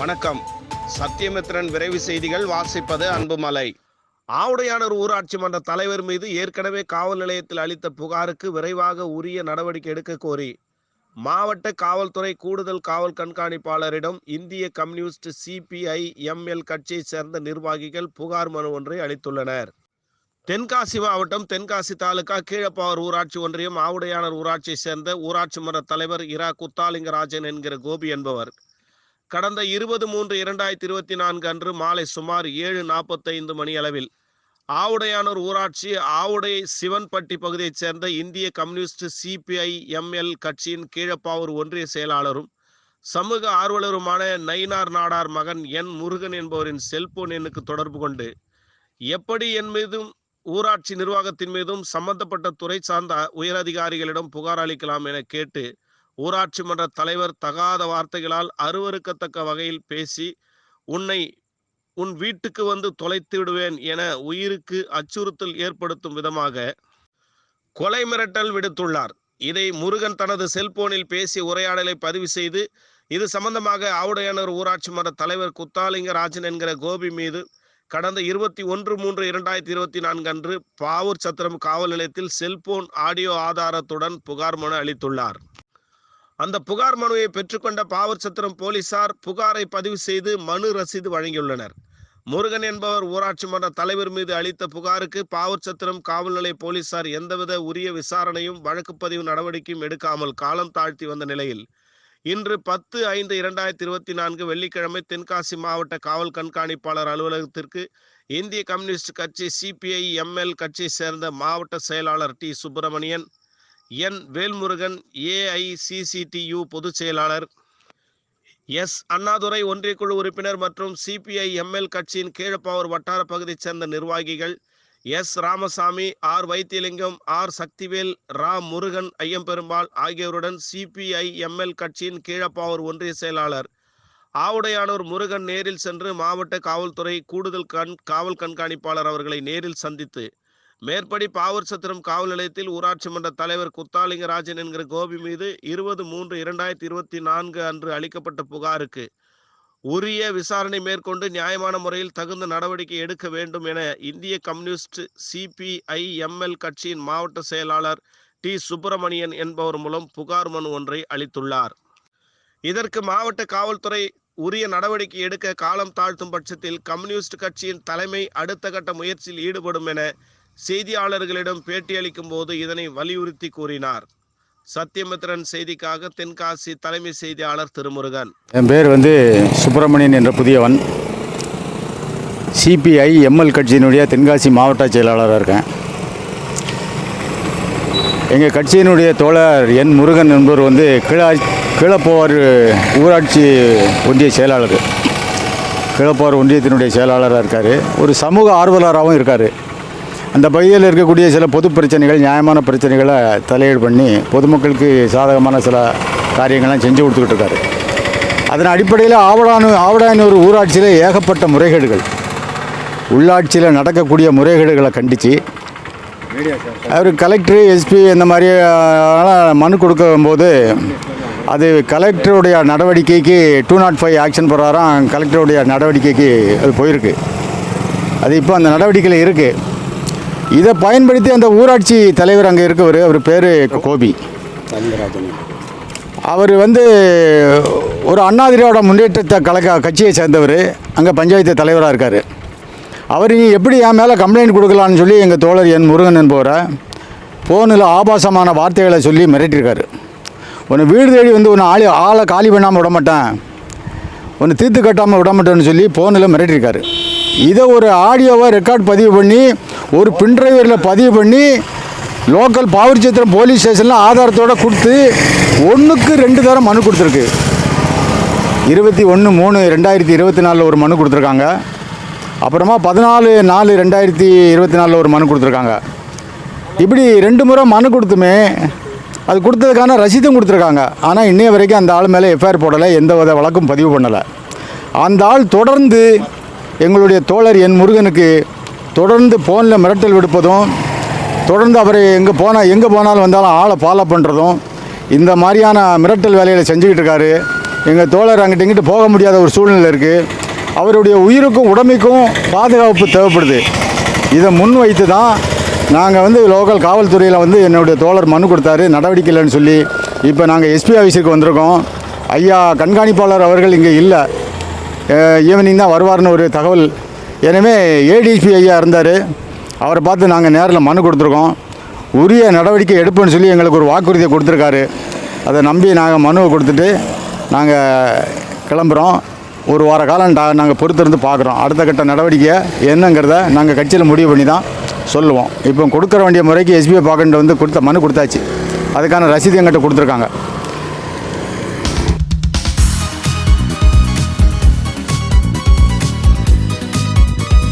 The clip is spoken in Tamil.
வணக்கம். சத்தியமித்ரன் விரைவு செய்திகள் வாசிப்பது அன்புமலை. ஆவுடையானூர் ஊராட்சி மன்ற தலைவர் மீது ஏற்கனவே காவல் நிலையத்தில் அளித்த புகாருக்கு விரைவாக உரிய நடவடிக்கை எடுக்க கோரி மாவட்ட காவல்துறை கூடுதல் காவல் கண்காணிப்பாளரிடம் இந்திய கம்யூனிஸ்ட் சிபிஐ எம்எல் கட்சியைச் சேர்ந்த நிர்வாகிகள் புகார் மனு ஒன்றை அளித்துள்ளனர். தென்காசி மாவட்டம் தென்காசி தாலுகா கீழப்பாவர் ஊராட்சி ஒன்றியம் ஆவுடையானூர் ஊராட்சியைச் சேர்ந்த ஊராட்சி மன்ற தலைவர் இரா குத்தாலிங்கராஜன் என்கிற கோபி என்பவர் கடந்த இருபது மூன்று இரண்டாயிரத்தி இருபத்தி நான்கு அன்று மாலை சுமார் ஏழு நாற்பத்தைந்து மணி அளவில் ஆவுடையானூர் ஊராட்சி ஆவுடை சிவன்பட்டி பகுதியைச் சேர்ந்த இந்திய கம்யூனிஸ்ட் சிபிஐ எம்எல் கட்சியின் கீழப்பாவூர் ஒன்றிய செயலாளரும் சமூக ஆர்வலருமான நயினார் நாடார் மகன் என் முருகன் என்பவரின் செல்போன் எண்ணுக்கு தொடர்பு கொண்டு எப்படி என் மீதும் ஊராட்சி நிர்வாகத்தின் மீதும் சம்பந்தப்பட்ட துறை சார்ந்த உயரதிகாரிகளிடம் புகார் அளிக்கலாம் என கேட்டு ஊராட்சி மன்ற தலைவர் தகாத வார்த்தைகளால் அருவருக்கத்தக்க வகையில் பேசி உன்னை உன் வீட்டுக்கு வந்து தொலைத்து விடுவேன் என உயிருக்கு அச்சுறுத்தல் ஏற்படுத்தும் விதமாக கொலை மிரட்டல் விடுத்துள்ளார். இதை முருகன் தனது செல்போனில் பேசி உரையாடலை பதிவு செய்து இது சம்பந்தமாக ஆவுடையானூர் ஊராட்சி மன்ற தலைவர் குத்தாலிங்க ராஜன் என்கிற கோபி மீது கடந்த இருபத்தி ஒன்று மூன்று இரண்டாயிரத்தி இருபத்தி நான்கு அன்று பாவூர் சத்திரம் காவல் நிலையத்தில் செல்போன் ஆடியோ ஆதாரத்துடன் புகார் மனு அளித்துள்ளார். அந்த புகார் மனுவை பெற்றுக்கொண்ட பாவூர் சத்திரம் போலீசார் புகாரை பதிவு செய்து மனு ரசீது வழங்கியுள்ளனர். முருகன் என்பவர் ஊராட்சி மன்ற தலைவர் மீது அளித்த புகாருக்கு பாவூர் சத்திரம் காவல் நிலைய போலீசார் எந்தவித உரிய விசாரணையும் வழக்குப்பதிவு நடவடிக்கையும் எடுக்காமல் காலம் தாழ்த்தி வந்த நிலையில் இன்று பத்து ஐந்து இரண்டாயிரத்தி இருபத்தி நான்கு வெள்ளிக்கிழமை தென்காசி மாவட்ட காவல் கண்காணிப்பாளர் அலுவலகத்திற்கு இந்திய கம்யூனிஸ்ட் கட்சி சிபிஐ எம்எல் கட்சியை சேர்ந்த மாவட்ட செயலாளர் T. Subramanian N Velmurugan AICCTU பொதுச் செயலாளர். எஸ். அண்ணாதுரை ஒன்றிய குழு உறுப்பினர் மற்றும் சிபிஐ எம்எல் கட்சியின் கீழப்பாவூர் வட்டார பகுதியைச் சேர்ந்த நிர்வாகிகள். S. Ramasamy R. Vaithilingam R. Sakthivel ரா. முருகன் ஐயம்பெருமாள் ஆகியோருடன் சிபிஐ எம்எல் கட்சியின் கீழப்பாவூர் ஒன்றிய செயலாளர். ஆவுடையானூர் முருகன் நேரில் சென்று மாவட்ட காவல்துறை கூடுதல் கண் காவல் கண்காணிப்பாளர் அவர்களை நேரில் சந்தித்து மேற்படி பாவூர் சத்திரம் காவல் நிலையத்தில் ஊராட்சி மன்ற தலைவர் குத்தாலிங்கராஜன் என்கிற கோபி மீது இருபது மூன்று இரண்டாயிரத்தி இருபத்தி நான்கு அன்று அளிக்கப்பட்ட புகாருக்கு உரிய விசாரணை மேற்கொண்டு நியாயமான முறையில் தகுந்த நடவடிக்கை எடுக்க வேண்டும் என இந்திய கம்யூனிஸ்ட் சிபிஐ எம்எல் கட்சியின் மாவட்ட செயலாளர் டி சுப்பிரமணியன் என்பவர் மூலம் புகார் மனு ஒன்றை அளித்துள்ளார். இதற்கு மாவட்ட காவல்துறை உரிய நடவடிக்கை எடுக்க காலம் தாழ்த்தும் பட்சத்தில் கம்யூனிஸ்ட் கட்சியின் தலைமை அடுத்த கட்ட முயற்சியில் ஈடுபடும் என செய்தியாளர்களிடம் பேட்டியளிக்கும் போது இதனை வலியுறுத்தி கூறினார். சத்தியமித்ரன் செய்திக்காக தென்காசி தலைமை செய்தியாளர் திருமுருகன். என் பேர் வந்து சுப்பிரமணியன் என்ற புதியவன். சிபிஐ எம்எல் கட்சியினுடைய தென்காசி மாவட்ட செயலாளராக இருக்கேன். எங்கள் கட்சியினுடைய தோழர் என் முருகன் என்பவர் வந்து கீழா கிழப்போவார் ஊராட்சி ஒன்றிய செயலாளர். கிழப்போர் ஒன்றியத்தினுடைய செயலாளராக இருக்கார். ஒரு சமூக ஆர்வலராகவும் இருக்கார். அந்த பகுதியில் இருக்கக்கூடிய சில பொது பிரச்சனைகள் நியாயமான பிரச்சனைகளை தலையீடு பண்ணி பொதுமக்களுக்கு சாதகமான சில காரியங்கள்லாம் செஞ்சு கொடுத்துக்கிட்டு இருக்காரு. அதன் அடிப்படையில் ஆவடானு ஆவடானூர் ஊராட்சியில் ஏகப்பட்ட முறைகேடுகள். உள்ளாட்சியில் நடக்கக்கூடிய முறைகேடுகளை கண்டித்து அவர் கலெக்டர் எஸ்பி இந்த மாதிரி மனு கொடுக்கும்போது அது கலெக்டருடைய நடவடிக்கைக்கு டூ நாட் ஃபைவ் ஆக்ஷன் பிரகாரம் கலெக்டருடைய நடவடிக்கைக்கு அது போயிருக்கு. அது இப்போ அந்த நடவடிக்கையில் இருக்குது இதை பயன்படுத்தி அந்த ஊராட்சி தலைவர் அங்கே இருக்கவர் அவர் பேர் கோபி. அவர் வந்து ஒரு அண்ணாதிரியோட முன்னேற்றத்தை கலக்க கட்சியை சேர்ந்தவர் அங்கே பஞ்சாயத்து தலைவராக இருக்கார். அவர் நீ எப்படி என் மேலே கம்ப்ளைண்ட் கொடுக்கலான்னு சொல்லி எங்கள் தோழர் என் முருகன் என்பவரை ஃபோனில் ஆபாசமான வார்த்தைகளை சொல்லி மிரட்டியிருக்காரு. உன்னை வீடு தேடி வந்து உன்னை ஆளி ஆளை காலி பண்ணாமல் விட மாட்டேன் ஒன்று தீர்த்து கட்டாமல் விட மாட்டேன்னு சொல்லி ஃபோனில் மிரட்டியிருக்காரு. இதை ஒரு ஆடியோவை ரெக்கார்ட் பதிவு பண்ணி ஒரு பின்ட்ரைவரில் பதிவு பண்ணி லோக்கல் பாவரிச்சத்திரம் போலீஸ் ஸ்டேஷனில் ஆதாரத்தோடு கொடுத்து ஒன்றுக்கு ரெண்டு தரம் மனு கொடுத்துருக்கு. இருபத்தி ஒன்று மூணு ரெண்டாயிரத்தி இருபத்தி நாலில் ஒரு மனு கொடுத்துருக்காங்க. அப்புறமா பதினாலு நாலு ரெண்டாயிரத்தி இருபத்தி நாலில் ஒரு மனு கொடுத்துருக்காங்க. இப்படி ரெண்டு முறை மனு கொடுத்துமே அது கொடுத்ததுக்கான ரசீதும் கொடுத்துருக்காங்க. ஆனால் இன்னைய வரைக்கும் அந்த ஆள் மேலே எஃப்ஐஆர் போடலை எந்த வித வழக்கும் பதிவு பண்ணலை. அந்த ஆள் தொடர்ந்து எங்களுடைய தோழர் என் முருகனுக்கு தொடர்ந்து ஃபோனில் மிரட்டல் விடுப்பதும் தொடர்ந்து அவர் எங்கே போனால் எங்கே போனாலும் வந்தாலும் ஆளை ஃபாலோ பண்ணுறதும் இந்த மாதிரியான மிரட்டல் வேலையில் செஞ்சுக்கிட்டு இருக்காரு. எங்கள் தோழர் அங்கிட்ட இங்கிட்டு போக முடியாத ஒரு சூழ்நிலை இருக்குது அவருடைய உயிருக்கும் உடமைக்கும் பாதுகாப்பு தேவைப்படுது. இதை முன் வைத்து தான் நாங்கள் வந்து லோக்கல் காவல்துறையில் வந்து என்னுடைய தோழர் மனு கொடுத்தாரு. நடவடிக்கை இல்லைன்னு சொல்லி இப்போ நாங்கள் எஸ்பி ஆஃபீஸுக்கு வந்திருக்கோம். ஐயா கண்காணிப்பாளர் அவர்கள் இங்கே இல்லை. ஈவினிங் தான் வருவார்னு ஒரு தகவல் எனவே ஏடிஎஸ்பி ஐயா இருந்தார். அவரை பார்த்து நாங்கள் நேரில் மனு கொடுத்துருக்கோம். உரிய நடவடிக்கை எடுப்போம்னு சொல்லி எங்களுக்கு ஒரு வாக்குறுதியை கொடுத்துருக்காரு. அதை நம்பி நாங்கள் மனுவை கொடுத்துட்டு நாங்கள் கிளம்புறோம். ஒரு வார காலம் நாங்கள் பொறுத்திருந்து பார்க்குறோம் அடுத்த கட்ட நடவடிக்கை என்னங்கிறத நாங்கள் கட்சியில் முடிவு பண்ணி தான் சொல்லுவோம். இப்போ கொடுக்குற வேண்டிய முறைக்கு எஸ்பிஐ பார்க்கன்ட்டு வந்து கொடுத்த மனு கொடுத்தாச்சு. அதுக்கான ரசீது எங்கிட்ட கொடுத்துருக்காங்க.